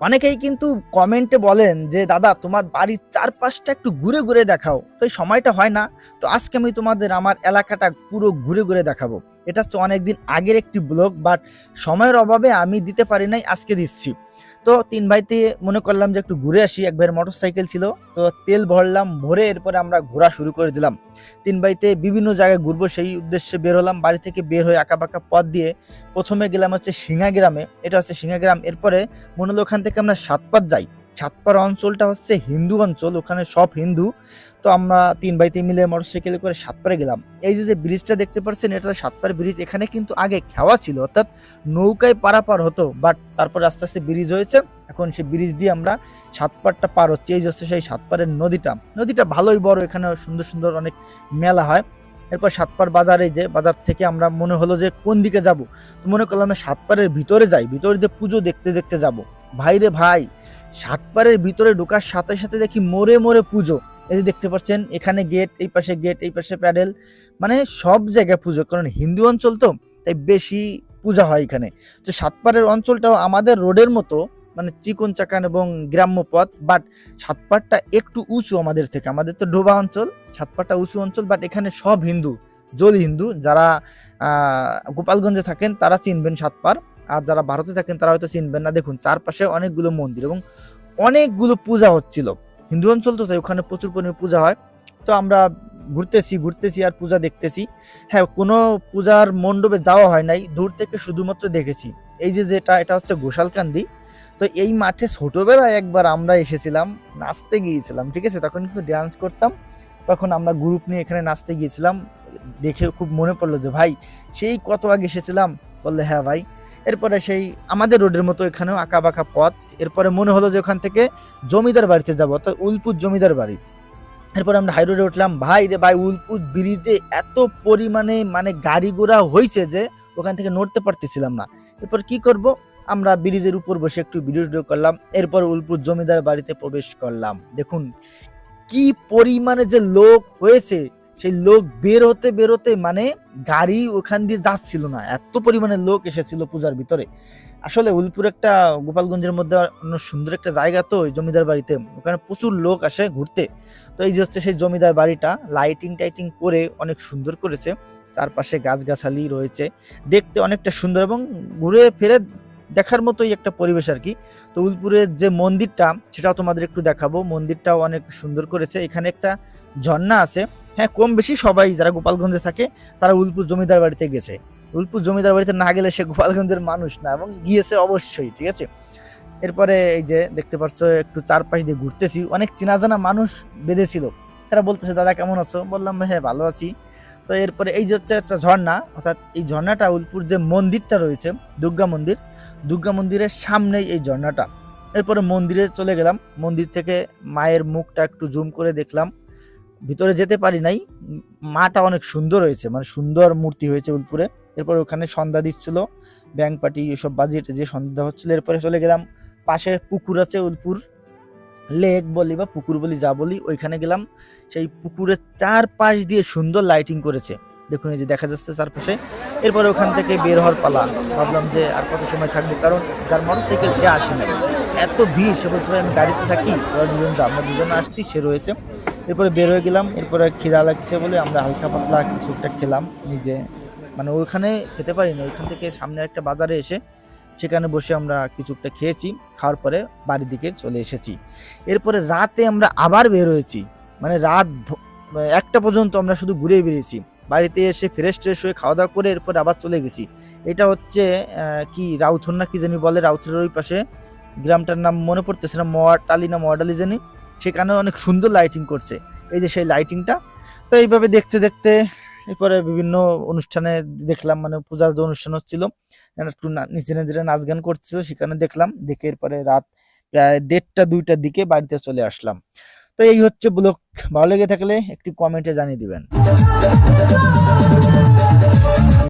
অনেকেই কিন্তু কমেন্টে বলেন যে, দাদা, তোমার বাড়ির চারপাশটা একটু ঘুরে ঘুরে দেখাও। তো এই সময়টা হয় না। তো আজকে আমি তোমাদের আমার এলাকাটা পুরো ঘুরে ঘুরে দেখাবো। এটা হচ্ছে অনেকদিন আগের একটি ব্লগ বাট সময়ের অভাবে আমি দিতে পারি নাই, আজকে দিচ্ছি। তো তিন ভাইতে মনে করলাম যে একটু ঘুরে আসি। এক ভাইয়ের মোটর সাইকেল ছিল, তো তেল ভরলাম, ভরে এরপরে আমরা ঘোরা শুরু করে দিলাম। তিন ভাইতে বিভিন্ন জায়গায় ঘুরবো সেই উদ্দেশ্যে বের হলাম। বাড়ি থেকে বের হয়ে আঁকা বাঁকা পথ দিয়ে প্রথমে গেলাম হচ্ছে সিঙ্গাগ্রামে এটা হচ্ছে সিঙ্গাগ্রাম এরপরে মনে হলো ওখান থেকে আমরা সাতপাত যাই। সাতপার অঞ্চলটা হচ্ছে হিন্দু অঞ্চল, ওখানে সব হিন্দু। তো আমরা তিন ভাইতে মিলে মোটরসাইকেলে করে সাতপারে গেলাম। এই যে যে ব্রিজটা দেখতে পাচ্ছেন, এটা সাতপার ব্রিজ। এখানে কিন্তু আগে খেওয়া ছিল, অর্থাৎ নৌকায় পারাপার হতো বাট তারপর আস্তে আস্তে ব্রিজ হয়েছে। এখন সেই ব্রিজ দিয়ে আমরা সাতপারটা পার হচ্ছে। এই যে হচ্ছে সেই সাতপারের নদীটা। নদীটা ভালোই বড় এখানে সুন্দর সুন্দর অনেক মেলা হয়। এরপর সাতপার বাজারে যে বাজার থেকে আমরা মনে হলো যে কোন দিকে যাব, তো মনে করলাম সাতপারের ভিতরে যাই, ভিতরে দিয়ে পুজো দেখতে দেখতে যাব। ভাই রে ভাই, সাতপারের ভিতরে ঢোকার সাথে সাথে দেখি মোড়ে মোড়ে পুজো। এই দেখতে পাচ্ছেন, এখানে গেট, এই পাশে গেট, এই পাশে প্যাডেল মানে সব জায়গায় পুজো, কারণ হিন্দু অঞ্চল তো, তাই বেশি পূজা হয় এখানে। তো সাতপাড়ের অঞ্চলটাও আমাদের রোডের মতো মানে চিকন চাকান এবং গ্রাম্য পথ বাট সাতপাড়টা একটু উঁচু আমাদের থেকে। আমাদের তো ডোবা অঞ্চল সাতপাড়টা উঁচু অঞ্চল বাট এখানে সব হিন্দু জলি হিন্দু। যারা গোপালগঞ্জে থাকেন, তারা চিনবেন সাতপাড় আর যারা ভারতে থাকেন, তারা হয়তো চিনবেন না। দেখুন, চারপাশে অনেকগুলো মন্দির এবং অনেকগুলো পূজা হচ্ছিল। হিন্দু অঞ্চল তো তাই, ওখানে প্রচুর পরিমাণে পূজা হয়। তো আমরা ঘুরতেছি ঘুরতেছি আর পূজা দেখতেছি। হ্যাঁ কোনো পূজার মণ্ডপে যাওয়া হয় নাই। দূর থেকে শুধুমাত্র দেখেছি। এই যে যেটা, এটা হচ্ছে গোশালকান্দি। তো এই মাঠে ছোটবেলায় একবার আমরা এসেছিলাম, নাচতে গিয়েছিলাম, ঠিক আছে? তখন কিন্তু ডান্স করতাম। তখন আমরা গ্রুপ নিয়ে এখানে নাচতে গিয়েছিলাম। দেখে খুব মনে পড়ল যে, ভাই, সেই কত আগে এসেছিলাম? বললে হ্যাঁ ভাই। এরপরে সেই আমাদের রোডের মতো এখানেও আঁকা বাঁকা পথ। এরপরে মনে হলো যে, ওখান থেকে জমিদার বাড়িতে যাব। তো উলপুর জমিদার বাড়ি। এরপর আমরা হাই রোডে উঠলাম। ভাই রে ভাই, উলপুর ব্রিজে এত পরিমাণে মানে গাড়ি ঘোড়া হয়েছে যে, ওখান থেকে নড়তে পারতেছিলাম না। এরপর কি করব? আমরা ব্রিজের উপর বসে একটু ভিডিও করলাম, এরপর উলপুর জমিদার বাড়িতে প্রবেশ করলাম। দেখুন, কি পরিমাণে যে লোক হয়েছে, সেই লোক বের হতে বেরোতে মানে গাড়ি ওখান দিয়ে যাচ্ছিল না। এত পরিমাণে লোক এসেছিল পূজার ভিতরে। আসলে উলপুর একটা গোপালগঞ্জের মধ্যে অন্য সুন্দর একটা জায়গা তো ওই জমিদার বাড়িতে। ওখানে প্রচুর লোক আসে ঘুরতে। তো এই যে হচ্ছে সেই জমিদার বাড়িটা লাইটিং টাইটিং করে অনেক সুন্দর করেছে। চারপাশে গাছগাছালি রয়েছে। দেখতে অনেকটা সুন্দর এবং ঘুরে ফিরে দেখার মতোই একটা পরিবেশ আর কি। তো উলপুরের যে মন্দিরটা, সেটাও তোমাদের একটু দেখাবো। মন্দিরটাও অনেক সুন্দর করেছে। এখানে একটা ঝর্ণা আছে। হ্যাঁ কম বেশি সবাই যারা গোপালগঞ্জে থাকে, তারা উলপুর জমিদার বাড়িতে গেছে। উলপুর জমিদার বাড়িতে না গেলে সে গোপালগঞ্জের মানুষ না এবং গিয়েছে অবশ্যই, ঠিক আছে? এরপরে এই যে দেখতে পাচ্ছ, একটু চারপাশ দিয়ে ঘুরতেছি। অনেক চেনা জানা মানুষ বেঁধেছিল। তারা বলতেছে, দাদা, কেমন আছো? বললাম হ্যাঁ ভালো আছি। তো এরপরে এই যে হচ্ছে একটা ঝর্ণা, অর্থাৎ এই ঝর্ণাটা উলপুর যে মন্দিরটা রয়েছে, দুর্গা মন্দির, দুর্গা মন্দিরের সামনেই এই ঝর্ণাটা। এরপরে মন্দিরে চলে গেলাম, মন্দির থেকে মায়ের মুখটা একটু জুম করে দেখলাম। ভিতরে যেতে পারি নাই, মাটা অনেক সুন্দর হয়েছে মানে সুন্দর মূর্তি হয়েছে উলপুরে। এরপর ওখানে সন্ধ্যা দিচ্ছিল, ব্যাংক পার্টি এসব বাজিয়ে যে সন্ধ্যা হচ্ছিল। এরপরে চলে গেলাম, পাশে পুকুর আছে উলপুর। লেক বলি বা পুকুর বলি যা বলি, ওইখানে গেলাম। সেই পুকুরের চারপাশ দিয়ে সুন্দর লাইটিং করেছে। দেখুন এই যে দেখা যাচ্ছে চারপাশে। এরপরে ওখান থেকে বের হওয়ার পালা। ভাবলাম যে আর কত সময় থাকব? কারণ যার মোটর সাইকেল সে আসে না এত ভিড়, সে বলছে আমি গাড়িতে থাকি, ওরা দুজন যা, আমরা দুজন আসছি, সে রয়েছে। এরপরে বের হয়ে গেলাম। এরপরে খিদা লাগছে বলে আমরা হালকা পাতলা কিছু একটা খেলাম। নিজে মানে ওইখানে খেতে পারি না ওইখান থেকে সামনে একটা বাজারে এসে সেখানে বসে আমরা কিছু একটা খেয়েছি, খাওয়ার পরে বাড়ির দিকে চলে এসেছি। এরপরে রাতে আমরা আবার বের হয়েছি। মানে রাত একটা পর্যন্ত আমরা শুধু ঘুরে বেরিয়েছি। বাড়িতে এসে ফ্রেশ ট্রেশ হয়ে খাওয়া দাওয়া করে এরপর আবার চলে গেছি। এটা হচ্ছে কি রাউথর না কি জানি বলে রাউথের ওই পাশে। গ্রামটার নাম মনে পড়তেছে না, মোয়াটালি না মোয়াটালি জানি। সেখানে অনেক সুন্দর লাইটিং করছে। এই যে সেই লাইটিংটা তো এইভাবে দেখতে দেখতে এরপরে বিভিন্ন অনুষ্ঠানে দেখলাম মানে পূজার যে অনুষ্ঠান হচ্ছিল একটু নিজে নিজেরা নাচ গান করছিল, সেখানে দেখলাম, দেখে এরপরে রাত প্রায় দেড়টা, দুইটার দিকে বাড়িতে চলে আসলাম। তো এই হচ্ছে ব্লগ। ভালো লেগে থাকলে একটি কমেন্টে জানিয়ে দিবেন।